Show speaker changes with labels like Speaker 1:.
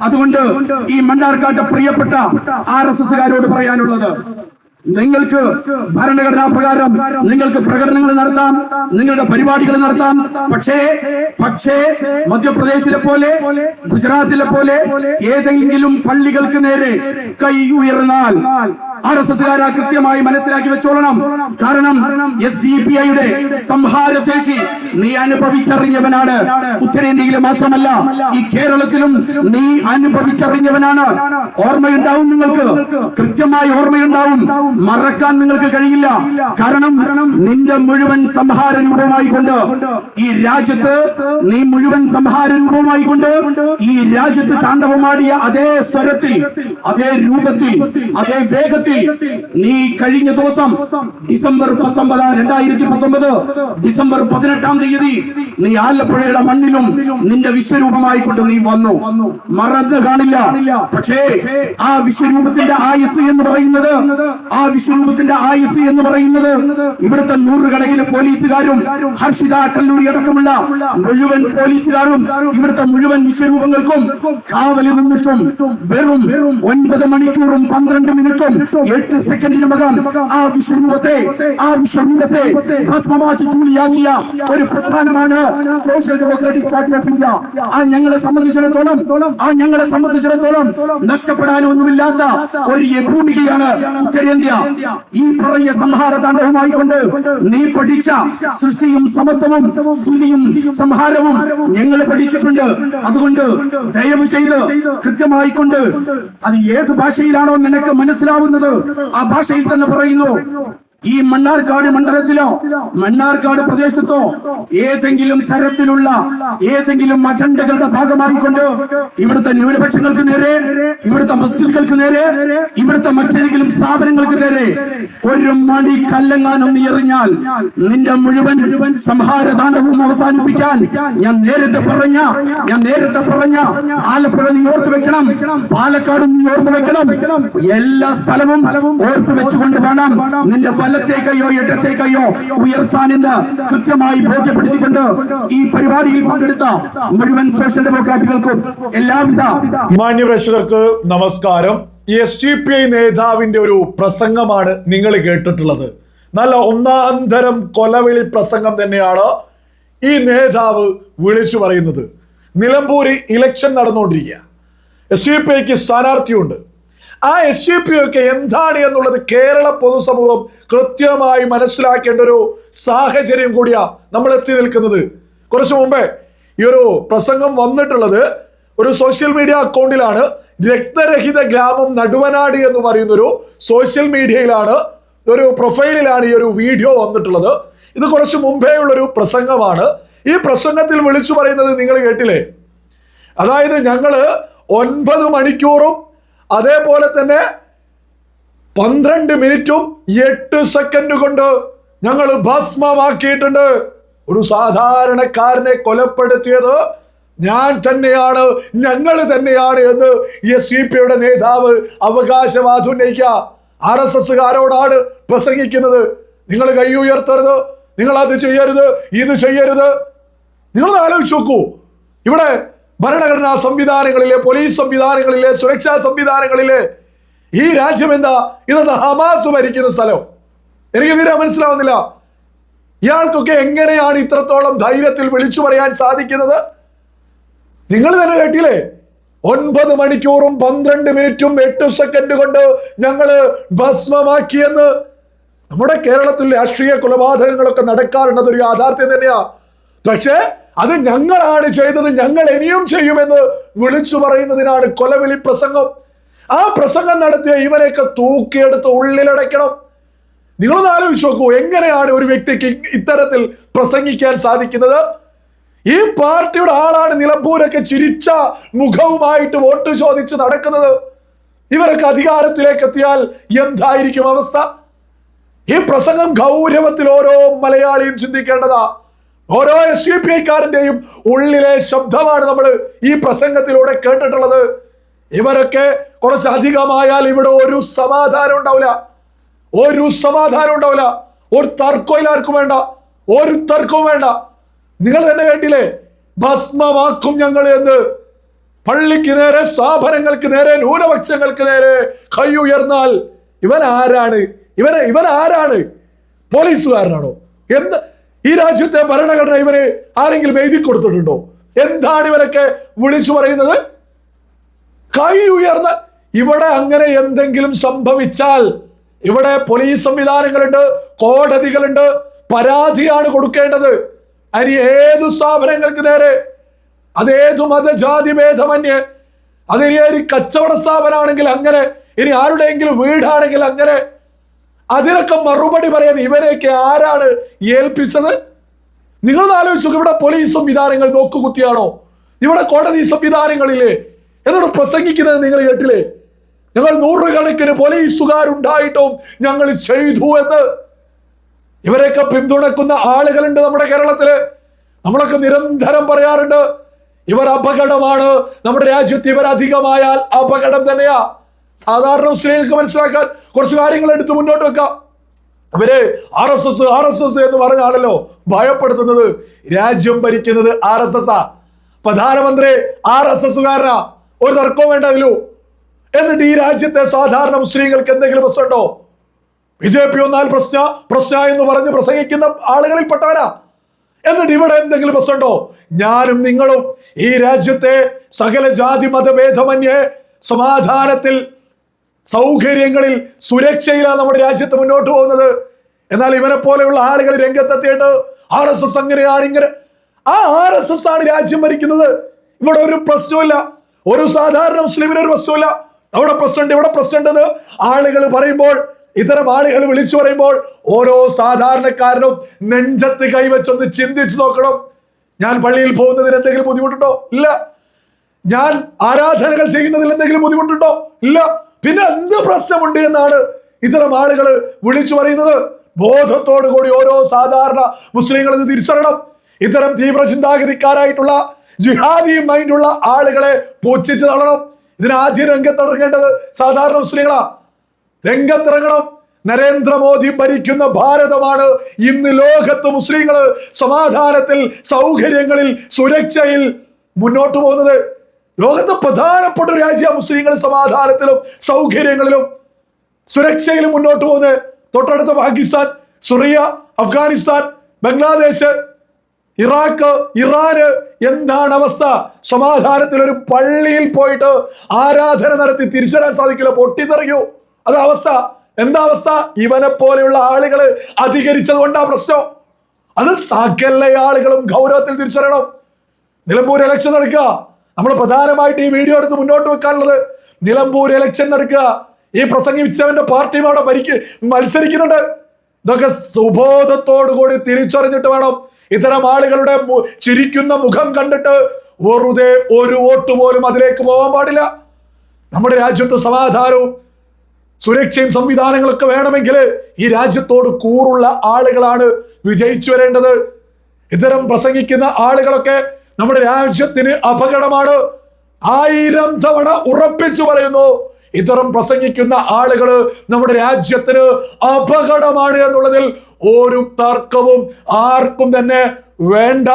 Speaker 1: അതുകൊണ്ട് ഈ മണ്ണാർക്കാട്ട് പ്രിയപ്പെട്ട ആർ എസ് എസ്സുകാരോട് പറയാനുള്ളത് നിങ്ങൾക്ക് ഭരണഘടനാ പ്രകാരം നിങ്ങൾക്ക് പ്രകടനങ്ങൾ നടത്താം നിങ്ങളുടെ പരിപാടികൾ നടത്താം. പക്ഷേ പക്ഷേ മധ്യപ്രദേശിലെ പോലെ ഗുജറാത്തിലെ പോലെ ഏതെങ്കിലും പള്ളികൾക്ക് നേരെ കൈ ഉയർന്നാൽ ആർ എസ് എസ്കാരാ കൃത്യമായി മനസ്സിലാക്കി വെച്ചോളണം. കാരണം എസ് ഡി പി ഐയുടെ സംഹാരശേഷി നീ അനുഭവിച്ചറിഞ്ഞവനാണ്. ഉത്തരേന്ത്യയിലെ മാത്രമല്ല ഈ കേരളത്തിലും നീ അനുഭവിച്ചറിഞ്ഞവനാണ്. ഓർമ്മയുണ്ടാവും നിങ്ങൾക്ക്. കൃത്യമായി ഓർമ്മയുണ്ടാവും. മറക്കാൻ നിങ്ങൾക്ക് കഴിയില്ല. കാരണം നിന്റെ മുഴുവൻ സംഹാര രൂപമായി കൊണ്ട് ഈ രാജ്യത്ത് നീ മുഴുവൻ സംഹാര രൂപമായി കൊണ്ട് ഈ രാജ്യത്ത് താണ്ഡവമാടിയ അതേ സ്വരത്തിൽ അതേ രൂപത്തിൽ അതേ വേഗത്തിൽ നീ കഴിഞ്ഞ ദിവസം ഡിസംബർ പത്തൊമ്പത് രണ്ടായിരത്തി പത്തൊമ്പത് ഡിസംബർ പതിനെട്ടാം തീയതി നീ ആലപ്പുഴയുടെ മണ്ണിലും നിന്റെ വിശ്വരൂപമായി കൊണ്ട് നീ വന്നു. മറന്നു കാണില്ല. പക്ഷേ ആ വിശ്വരൂപത്തിന്റെ ആയുസ് എന്ന് പറയുന്നത് ആ വിശ്വരൂപത്തിന്റെ ആയുസ് എന്ന് പറയുന്നത് ഇവിടുത്തെ നൂറുകണക്കിന് പോലീസുകാരും ഹർഷിത കല്ലൂരി അടക്കമുള്ള മുഴുവൻ പോലീസുകാരും ഇവിടുത്തെ മുഴുവൻ വിശ്വരൂപങ്ങൾക്കും കാവലിൽ നിന്നിട്ടും വെറും ഒൻപത് മണിക്കൂറും പന്ത്രണ്ട് മിനിറ്റും എട്ട് സെക്കൻഡിനുമകം ആ വിശ്വരൂപത്തെ ആ വിശ്വരൂപത്തെ ഭസ്മമാക്കി ചൂളിയാക്കിയ ഒരു പ്രസ്ഥാനമാണ് social democratic party of India ആ ഞങ്ങളെ സംബന്ധിച്ചിടത്തോളം ആ ഞങ്ങളെ സംബന്ധിച്ചിടത്തോളം നഷ്ടപ്പെടാനൊന്നുമില്ലാത്ത ഒരു ഭൂമികയാണ് ഉത്തരേന്ത്യ. ഈ പറഞ്ഞ സംഹാര താണ്ഡവമായി കൊണ്ട് നീ പഠിച്ച സൃഷ്ടിയും സമത്വവും സ്തുതിയും സംഹാരവും ഞങ്ങൾ പഠിച്ചിട്ടുണ്ട്. അതുകൊണ്ട് ദയവ് ചെയ്ത് കൃത്യമായി കൊണ്ട് അത് ഏത് ഭാഷയിലാണോ നിനക്ക് മനസ്സിലാവുന്നത് ആ ഭാഷയിൽ തന്നെ പറയുന്നു. ഈ മണ്ണാർക്കാട് മണ്ഡലത്തിലോ മണ്ണാർക്കാട് പ്രദേശത്തോ ഏതെങ്കിലും തരത്തിലുള്ള ഏതെങ്കിലും അജണ്ടകളുടെ ഭാഗമായിക്കൊണ്ട് ഇവിടുത്തെ ന്യൂനപക്ഷങ്ങൾക്ക് നേരെ ഇവിടുത്തെ മസ്ജിദുകൾക്ക് നേരെ ഇവിടുത്തെ മറ്റേതെങ്കിലും സ്ഥാപനങ്ങൾക്ക് നേരെ ഒരു മണി കല്ലെങ്ങാനും എറിഞ്ഞാൽ നിന്റെ മുഴുവൻ മുഴുവൻ സംഹാരതാണ്ഡവും അവസാനിപ്പിക്കാൻ ഞാൻ നേരത്തെ പറഞ്ഞ ഞാൻ നേരത്തെ പറഞ്ഞ ആലപ്പുഴ നീ ഓർത്ത് വെക്കണം പാലക്കാട് നീ ഓർത്ത് വെക്കണം. എല്ലാ സ്ഥലവും ഓർത്ത് വെച്ചുകൊണ്ട് വേണം. നിന്റെ വലത്തേക്കയോ ഇടത്തേക്കയോ ഉയർത്താനെന്ന് കൃത്യമായി ബോധ്യപ്പെടുത്തിക്കൊണ്ട് ഈ പരിപാടിയിൽ പങ്കെടുത്ത മുഴുവൻ സോഷ്യൽ ഡെമോക്രാറ്റുകൾക്കും എല്ലാവിധ
Speaker 2: മാന്യപ്രേക്ഷകർക്ക് നമസ്കാരം. എസ് ഡി പി ഐ നേതാവിന്റെ ഒരു പ്രസംഗമാണ് നിങ്ങൾ കേട്ടിട്ടുള്ളത്. നല്ല ഒന്നാം തരം കൊലവിളി പ്രസംഗം തന്നെയാണ് ഈ നേതാവ് വിളിച്ചു പറയുന്നത്. നിലമ്പൂരി ഇലക്ഷൻ നടന്നുകൊണ്ടിരിക്കുക എസ് ഡി പി ഐക്ക് സ്ഥാനാർത്ഥിയുണ്ട്. ആ എസ് ജി പി ഒക്കെ എന്താണ് എന്നുള്ളത് കേരള പൊതുസമൂഹം കൃത്യമായി മനസ്സിലാക്കേണ്ട ഒരു സാഹചര്യം കൂടിയാ നമ്മൾ എത്തി നിൽക്കുന്നത്. കുറച്ചു മുമ്പേ ഈ ഒരു പ്രസംഗം വന്നിട്ടുള്ളത് ഒരു സോഷ്യൽ മീഡിയ അക്കൗണ്ടിലാണ് രക്തരഹിത ഗ്രാമം നടുവനാട് എന്ന് പറയുന്ന ഒരു സോഷ്യൽ മീഡിയയിലാണ് ഒരു പ്രൊഫൈലിലാണ് ഈ ഒരു വീഡിയോ വന്നിട്ടുള്ളത്. ഇത് കുറച്ച് മുമ്പേ ഉള്ളൊരു പ്രസംഗമാണ്. ഈ പ്രസംഗത്തിൽ വിളിച്ചു പറയുന്നത് നിങ്ങൾ കേട്ടില്ലേ? അതായത് ഞങ്ങൾ ഒൻപത് മണിക്കൂറും അതേപോലെ തന്നെ പന്ത്രണ്ട് മിനിറ്റും എട്ട് സെക്കൻഡ് കൊണ്ട് ഞങ്ങൾ ഭസ്മമാക്കിയിട്ടുണ്ട്. ഒരു സാധാരണക്കാരനെ കൊലപ്പെടുത്തിയത് ഞാൻ തന്നെയാണ് ഞങ്ങൾ തന്നെയാണ് എന്ന് എസ് സി പിയുടെ നേതാവ് അവകാശവാദം ഉന്നയിക്കുക ആർ എസ് എസ്സുകാരോടാണ് പ്രസംഗിക്കുന്നത്. നിങ്ങൾ കൈ ഉയർത്തരുത് നിങ്ങൾ അത് ചെയ്യരുത് ഇത് ചെയ്യരുത്. നിങ്ങൾ ആലോചിച്ച് നോക്കൂ. ഇവിടെ ഭരണഘടനാ സംവിധാനങ്ങളിലെ പോലീസ് സംവിധാനങ്ങളിലെ സുരക്ഷാ സംവിധാനങ്ങളിലെ ഈ രാജ്യം എന്താ? ഇതെന്താ? ഹമാസ് ഭരിക്കുന്ന സ്ഥലം. എനിക്ക് തീരെ മനസ്സിലാവുന്നില്ല. ഇയാൾക്കൊക്കെ എങ്ങനെയാണ് ഇത്രത്തോളം ധൈര്യത്തിൽ വിളിച്ചു പറയാൻ സാധിക്കുന്നത്? നിങ്ങൾ തന്നെ കേട്ടില്ലേ? ഒൻപത് മണിക്കൂറും പന്ത്രണ്ട് മിനിറ്റും എട്ട് സെക്കൻഡ് കൊണ്ട് ഞങ്ങൾ ഭസ്മമാക്കിയെന്ന്. നമ്മുടെ കേരളത്തിൽ രാഷ്ട്രീയ കൊലപാതകങ്ങളൊക്കെ നടക്കാറുള്ളത് ഒരു യാഥാർത്ഥ്യം തന്നെയാ. പക്ഷേ അത് ഞങ്ങളാണ് ചെയ്തത് ഞങ്ങൾ ഇനിയും ചെയ്യുമെന്ന് വിളിച്ചു പറയുന്നതിനാണ് കൊലവിളി പ്രസംഗം. ആ പ്രസംഗം നടത്തിയ ഇവരെയൊക്കെ തൂക്കിയെടുത്ത് ഉള്ളിലടയ്ക്കണം. നിങ്ങളൊന്ന് ആലോചിച്ച് നോക്കൂ എങ്ങനെയാണ് ഒരു വ്യക്തിക്ക് ഇത്തരത്തിൽ പ്രസംഗിക്കാൻ സാധിക്കുന്നത്? ഈ പാർട്ടിയുടെ ആളാണ് നിലമ്പൂരൊക്കെ ചിരിച്ച മുഖവുമായിട്ട് വോട്ട് ചോദിച്ച് നടക്കുന്നത്. ഇവരൊക്കെ അധികാരത്തിലേക്ക് എത്തിയാൽ എന്തായിരിക്കും അവസ്ഥ? ഈ പ്രസംഗം ഗൗരവത്തിൽ ഓരോ മലയാളിയും ചിന്തിക്കേണ്ടതാ. ഓരോ എസ് യു പി ഐക്കാരന്റെയും ഉള്ളിലെ ശബ്ദമാണ് നമ്മൾ ഈ പ്രസംഗത്തിലൂടെ കേട്ടിട്ടുള്ളത്. ഇവരൊക്കെ കുറച്ച് അധികമായാൽ ഇവിടെ ഒരു സമാധാനം ഉണ്ടാവില്ല. ഒരു സമാധാനം ഉണ്ടാവില്ല. ഒരു തർക്കവും ആർക്കും വേണ്ട. ഒരു തർക്കവും വേണ്ട. നിങ്ങൾ തന്നെ കേട്ടില്ലേ? ഭസ്മമാക്കും ഞങ്ങൾ എന്ന്. പള്ളിക്ക് നേരെ സ്ഥാപനങ്ങൾക്ക് നേരെ ന്യൂനപക്ഷങ്ങൾക്ക് നേരെ കൈ ഉയർന്നാൽ ഇവൻ ആരാണ് ഇവനെ ഇവൻ ആരാണ് പോലീസുകാരനാണോ? എന്ത് ഈ രാജ്യത്തെ ഭരണഘടന ഇവരെ ആരെങ്കിലും എഴുതി കൊടുത്തിട്ടുണ്ടോ? എന്താണ് ഇവരൊക്കെ വിളിച്ചു പറയുന്നത്? കൈ ഉയർന്ന് ഇവിടെ അങ്ങനെ എന്തെങ്കിലും സംഭവിച്ചാൽ ഇവിടെ പോലീസ് സംവിധാനങ്ങളുണ്ട് കോടതികളുണ്ട് പരാതിയാണ് കൊടുക്കേണ്ടത്. അതിന് ഏതു സ്ഥാപനങ്ങൾക്ക് നേരെ? അതേതു മതജാതി ഭേദമന്യേ? അതിനി ഒരു കച്ചവട സ്ഥാപനമാണെങ്കിൽ അങ്ങനെ ഇനി ആരുടെയെങ്കിലും വീടാണെങ്കിൽ അങ്ങനെ അതിനൊക്കെ മറുപടി പറയാൻ ഇവരെയൊക്കെ ആരാണ് ഏൽപ്പിച്ചത്? നിങ്ങൾ ആലോചിച്ചു ഇവിടെ പോലീസ് സംവിധാനങ്ങൾ നോക്കുകുത്തിയാണോ? ഇവിടെ കോടതി സംവിധാനങ്ങളില്ലേ എന്നോട് പ്രസംഗിക്കുന്നത് നിങ്ങൾ കേട്ടില്ലേ? ഞങ്ങൾ നൂറുകണക്കിന് പോലീസുകാരുണ്ടായിട്ടും ഞങ്ങൾ ചെയ്തു എന്ന്. ഇവരെയൊക്കെ പിന്തുണക്കുന്ന ആളുകളുണ്ട് നമ്മുടെ കേരളത്തിൽ. നമ്മളൊക്കെ നിരന്തരം പറയാറുണ്ട് ഇവർ അപകടമാണ്. നമ്മുടെ രാജ്യത്ത് ഇവർ അധികമായാൽ അപകടം തന്നെയാ. സാധാരണ മുസ്ലിങ്ങൾക്ക് മനസ്സിലാക്കാൻ കുറച്ച് കാര്യങ്ങൾ എടുത്ത് മുന്നോട്ട് വെക്കാം. ഇവർ R S S R S S എന്ന് പറഞ്ഞാണല്ലോ ഭയപ്പെടുത്തുന്നത്. രാജ്യം ഭരിക്കുന്നത് ആർ എസ് എസ് ആ. പ്രധാനമന്ത്രി ആർ എസ് എസ്സുകാരനാ. ഒരു തർക്കവും വേണ്ടതിലൂ. എന്നിട്ട് ഈ രാജ്യത്തെ സാധാരണ മുസ്ലിങ്ങൾക്ക് എന്തെങ്കിലും പ്രശ്നമുണ്ടോ? ബി ജെ പി ഒന്നാൽ പ്രശ്ന പ്രശ്ന എന്ന് പറഞ്ഞ് പ്രസംഗിക്കുന്ന ആളുകളിൽ പെട്ടവരാ എന്നിട്ട് ഇവിടെ എന്തെങ്കിലും പ്രശ്നമുണ്ടോ? ഞാനും നിങ്ങളും ഈ രാജ്യത്തെ സകല ജാതി മതഭേദമന്യേ സമാധാനത്തിൽ സൗകര്യങ്ങളിൽ സുരക്ഷയിലാണ് നമ്മുടെ രാജ്യത്ത് മുന്നോട്ട് പോകുന്നത്. എന്നാൽ ഇവരെ പോലെയുള്ള ആളുകൾ രംഗത്തെത്തിയിട്ട് ആർ എസ് എസ് അങ്ങനെയാണ് ഇങ്ങനെ ആ ആർ എസ് എസ് ആണ് രാജ്യം ഭരിക്കുന്നത്. ഇവിടെ ഒരു പ്രശ്നമില്ല ഒരു സാധാരണ മുസ്ലിമിന് ഒരു പ്രശ്നമില്ല അവിടെ പ്രസിഡന്റ് ഇവിടെ എന്ന് ആളുകൾ പറയുമ്പോൾ ഇത്തരം ആളുകൾ വിളിച്ചു പറയുമ്പോൾ ഓരോ സാധാരണക്കാരനും നെഞ്ചത്ത് കൈവച്ചൊന്ന് ചിന്തിച്ചു നോക്കണം. ഞാൻ പള്ളിയിൽ പോകുന്നതിന് എന്തെങ്കിലും ബുദ്ധിമുട്ടുണ്ടോ? ഇല്ല. ഞാൻ ആരാധനകൾ ചെയ്യുന്നതിൽ എന്തെങ്കിലും ബുദ്ധിമുട്ടുണ്ടോ? ഇല്ല. പിന്നെ എന്ത് പ്രശ്നമുണ്ട് എന്നാണ് ഇത്തരം ആളുകൾ വിളിച്ചു പറയുന്നത്? ബോധത്തോടു കൂടി ഓരോ സാധാരണ മുസ്ലിങ്ങൾ ഇത് തിരിച്ചറിയണം. ഇത്തരം തീവ്ര ചിന്താഗതിക്കാരായിട്ടുള്ള ജിഹാദി മൈൻഡുള്ള ആളുകളെ പൂച്ഛിച്ച് തള്ളണം. ഇതിനാദ്യ രംഗത്തിറങ്ങേണ്ടത് സാധാരണ മുസ്ലിങ്ങളാ. രംഗത്തിറങ്ങണം. നരേന്ദ്രമോദി ഭരിക്കുന്ന ഭാരതമാണ് ഇന്ന് ലോകത്ത് മുസ്ലിങ്ങൾ സമാധാനത്തിൽ സൗകര്യങ്ങളിൽ സുരക്ഷയിൽ മുന്നോട്ട് പോകുന്നത്. ലോകത്ത് പ്രധാനപ്പെട്ട ഒരു രാജ്യ മുസ്ലിങ്ങൾ സമാധാനത്തിലും സൗകര്യങ്ങളിലും സുരക്ഷയിലും മുന്നോട്ട് പോകുന്നത്. തൊട്ടടുത്ത പാകിസ്ഥാൻ സുറിയ അഫ്ഗാനിസ്ഥാൻ ബംഗ്ലാദേശ് ഇറാഖ് ഇറാന് എന്താണ് അവസ്ഥ. സമാധാനത്തിൽ ഒരു പള്ളിയിൽ പോയിട്ട് ആരാധന നടത്തി തിരിച്ചറിയാൻ സാധിക്കില്ല. പൊട്ടിത്തെറിയൂ അത് അവസ്ഥ. എന്താ അവസ്ഥ? ഇവനെ പോലെയുള്ള ആളുകൾ അധികരിച്ചത് കൊണ്ടാ പ്രശ്നം. അത് സകല ആളുകളും ഗൗരവത്തിൽ തിരിച്ചറിയണം. നിലമ്പൂർ ഇലക്ഷൻ നടക്കുക. നമ്മൾ പ്രധാനമായിട്ട് ഈ വീഡിയോ എടുത്ത് മുന്നോട്ട് വെക്കാനുള്ളത് നിലമ്പൂർ ഇലക്ഷൻ നടക്കുക. ഈ പ്രസംഗിച്ചവന്റെ പാർട്ടിയും അവിടെ ഭരിക്ക് മത്സരിക്കുന്നുണ്ട്. ഇതൊക്കെ സുബോധത്തോടു കൂടി തിരിച്ചറിഞ്ഞിട്ട് വേണം ഇത്തരം ആളുകളുടെ ചിരിക്കുന്ന മുഖം കണ്ടിട്ട് വെറുതെ ഒരു വോട്ട് പോലും അതിലേക്ക് പോകാൻ പാടില്ല. നമ്മുടെ രാജ്യത്ത് സമാധാനവും സുരക്ഷയും സംവിധാനങ്ങളൊക്കെ വേണമെങ്കിൽ ഈ രാജ്യത്തോട് കൂറുള്ള ആളുകളാണ് വിജയിച്ചു വരേണ്ടത്. ഇത്തരം പ്രസംഗിക്കുന്ന ആളുകളൊക്കെ നമ്മുടെ രാജ്യത്തിന് അപകടമാണ്. ആയിരം തവണ ഉറപ്പിച്ചു പറയുന്നു. ഇത്തരം പ്രസംഗിക്കുന്ന ആളുകൾ നമ്മുടെ രാജ്യത്തിന് അപകടമാണ് എന്നുള്ളതിൽ ഒരു തർക്കവും ആർക്കും തന്നെ വേണ്ട.